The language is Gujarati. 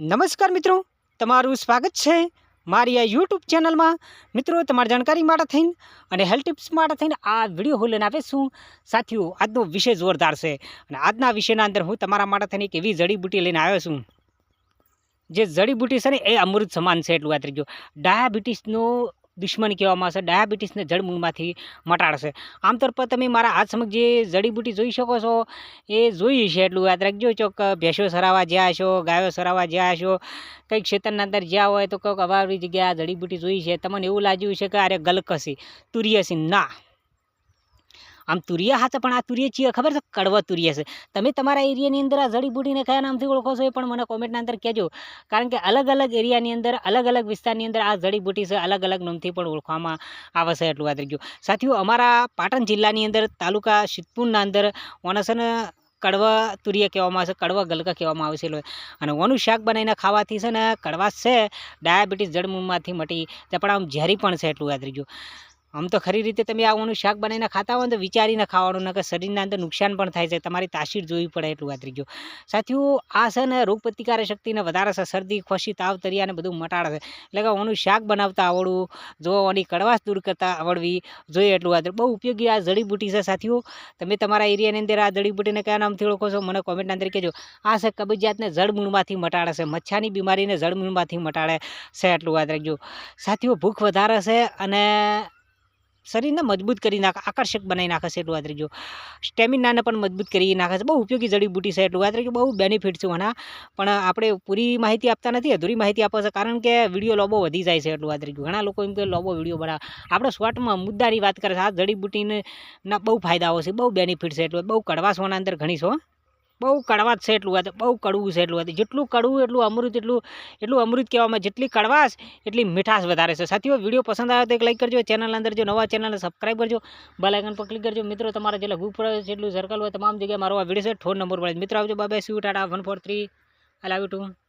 નમસ્કાર મિત્રો, તમારું સ્વાગત છે મારી આ યુટ્યુબ ચેનલમાં. મિત્રો, તમારી જાણકારી માટે થઈને અને હેલ્થ ટિપ્સ માટે થઈને આ વીડિયો હું લઈને આપીશું સાથીઓ, આજનો વિષય જોરદાર છે અને આજના વિષયના અંદર હું તમારા માટે થઈને એક એવી જડીબુટી લઈને આવ્યો છું. જે જડીબુટી છે ને, એ અમૃત સમાન છે, એટલું વાત ગયો ડાયાબિટીસનો દુશ્મન કહેવામાં આવશે, ડાયાબિટીસને જળમૂળમાંથી મટાડશે. આમ તોર પર તમે મારા હાથ સમક્ષ જે જડીબુટી જોઈ શકો છો, એ જોઈ છે એટલું યાદ રાખજો ચોક ભેંસો સરાવા જ્યાં છો ગાયો સરાવા જ્યાં છો કંઈક ખેતરના અંદર જ્યાં હોય તો કંઈક અવારી જગ્યાએ આ જડીબુટી જોઈ છે. તમને એવું લાગ્યું છે કે અરે ગલકસી, તુરિયસી, ના. આમ તુરિયા હાથે પણ આ તુરિયા છીએ, ખબર છે? કડવા તુરિયા છે. તમે તમારા એરિયાની અંદર આ જડીબુટીને કયા નામથી ઓળખો છો એ પણ મને કોમેન્ટના અંદર કહેજો. કારણ કે અલગ અલગ એરિયાની અંદર, અલગ અલગ વિસ્તારની અંદર આ જડીબુટી છે, અલગ અલગ નામથી પણ ઓળખવામાં આવે છે એટલું યાદ રાખજો સાથીઓ, અમારા પાટણ જિલ્લાની અંદર, તાલુકા સિદ્ધપુરના અંદર ઓનસન કડવા તુરિયા કહેવામાં આવે છે, કડવા ગલકા કહેવામાં આવે છે. અને ઓનું શાક બનાવીને ખાવાથી છે ને કડવાશ છે, ડાયાબિટીસ જડમૂળમાંથી મટી તે પણ આમ ઝેરી પણ છે એટલું યાદ રાખજો આમ તો ખરી રીતે તમે આ ઓનું શાક બનાવીને ખાતા હોય તો વિચારીને ખાવાનું, નકર શરીરના અંદર નુકસાન પણ થાય છે. તમારી તાસીર જોવી પડે એટલું યાદ રાખજો સાથીઓ, આ છે ને રોગ પ્રતિકારક શક્તિને વધારે છે. શરદી, ખોશી, તાવ તરિયાને બધું મટાડે છે. એટલે કે ઓનું શાક બનાવતા આવડવું, જો ઓની કડવાશ દૂર કરતા આવડવી જોઈએ એટલું યાદ બહુ ઉપયોગી આ જડીબુટી છે સાથીઓ. તમે તમારા એરિયાની અંદર આ જડીબુટીને કયા નામથી ઓળખો છો? મને કોમેન્ટના અંદર કહેજો. આ છે કબજિયાતને જળમૂળમાંથી મટાડે છે. મચ્છાની બીમારીને જળમૂળમાંથી મટાડે છે એટલું યાદ રાખજો સાથીઓ, ભૂખ વધારે છે અને શરીરને મજબૂત કરી નાખે, આકર્ષક બનાવી નાખે છે એટલું રાખજો સ્ટેમિનાને પણ મજબૂત કરી નાખે છે. બહુ ઉપયોગી જડીબુટી છે એટલું રાખજો બહુ બેનિફિટ છે આના. પણ આપણે પૂરી માહિતી આપતા નથી, અધૂરી માહિતી આપે છે. કારણ કે વીડિયો લોબો વધી જાય છે એટલું યાદ રાખજો ઘણા લોકો એમ કે લોબો વીડિયો બનાવે. આપણે શોર્ટમાં મુદ્દાની વાત કરે છે. આ જડીબુટીને બહુ ફાયદાઓ છે. બહુ બેનિફિટ છે એટલું બહુ કડવા હોવાના અંદર ઘણી છો બહુ કડવાશ છે એટલું વાત, બહુ કડવું છે એટલું વાત. જેટલું કડવું, એટલું અમૃત, એટલું એટલું અમૃત કહેવામાં જેટલી કડવાશ, એટલી મીઠાશ વધારે છે. સાથીઓ, વીડિયો પસંદ આવે તો એક લાઈક કરજો ચેનલ અંદર જો નવા ચેનલને સબસ્ક્રાઈબ કરજો બેલ આઇકન પર ક્લિક કરજો. મિત્રો, તમારા જેટલા ગુપર પર જેટલું સર્કલ હોય, તમામ જગ્યાએ મારો આ વીડિયો છે ઠોર નંબર પડે મિત્રો, આવજો બાય સ્યુ Tata one four three I love you too